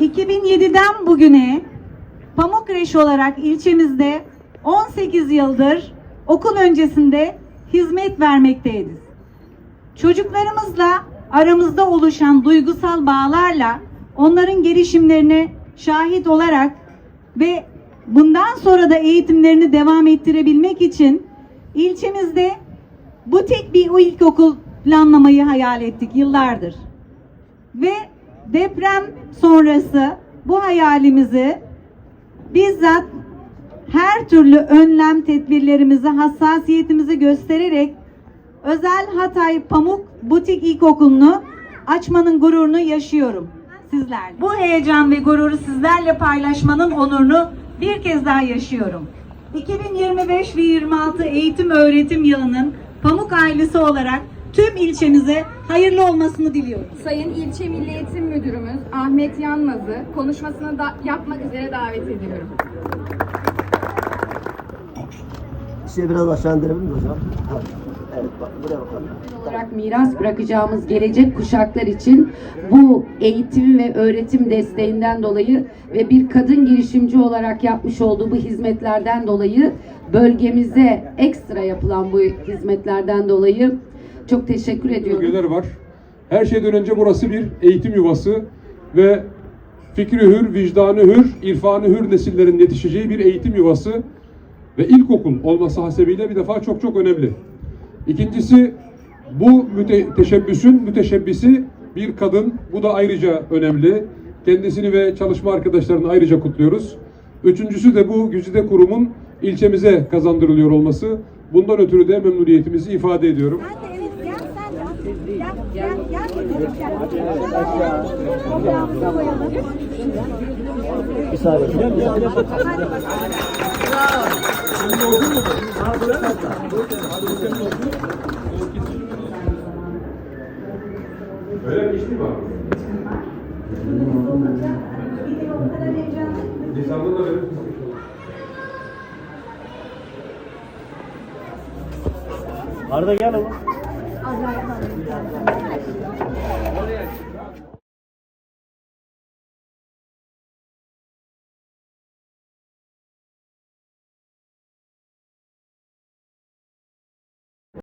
2007'den bugüne Pamukreş olarak ilçemizde 18 yıldır okul öncesinde hizmet vermekteyiz. Çocuklarımızla aramızda oluşan duygusal bağlarla onların gelişimlerine şahit olarak ve bundan sonra da eğitimlerini devam ettirebilmek için ilçemizde bu tek bir ilkokul planlamayı hayal ettik yıllardır. Ve deprem sonrası bu hayalimizi bizzat her türlü önlem tedbirlerimizi, hassasiyetimizi göstererek Özel Hatay Pamuk Butik İlkokulu'nu açmanın gururunu yaşıyorum sizlerle. Bu heyecan ve gururu sizlerle paylaşmanın onurunu bir kez daha yaşıyorum. 2025 ve 26 eğitim öğretim yılının Pamuk ailesi olarak tüm ilçemize hayırlı olmasını diliyorum. Sayın İlçe Milli Eğitim Müdürümüz Ahmet Yanmaz'ı konuşmasını da yapmak üzere davet ediyorum. Şey biraz aşağı indirebilir miyiz hocam? Evet bak buraya bakalım. olarak miras bırakacağımız gelecek kuşaklar için bu eğitim ve öğretim desteğinden dolayı ve bir kadın girişimci olarak yapmış olduğu bu hizmetlerden dolayı bölgemize ekstra yapılan bu hizmetlerden dolayı çok teşekkür ediyorum. bölgeler var. Her şeyden önce burası bir eğitim yuvası ve fikri hür, vicdanı hür, irfanı hür nesillerin yetişeceği bir eğitim yuvası ve ilkokul olması hasebiyle bir defa çok çok önemli. İkincisi bu müte teşebbüsün müteşebbisi bir kadın. Bu da ayrıca önemli. Kendisini ve çalışma arkadaşlarını ayrıca kutluyoruz. Üçüncüsü de bu güzide kurumun ilçemize kazandırılıyor olması. Bundan ötürü de memnuniyetimizi ifade ediyorum. Bir saniye. Öyle bir iş mi var? Lisanlı da benim. Arda gel oğlum. 二十二号链接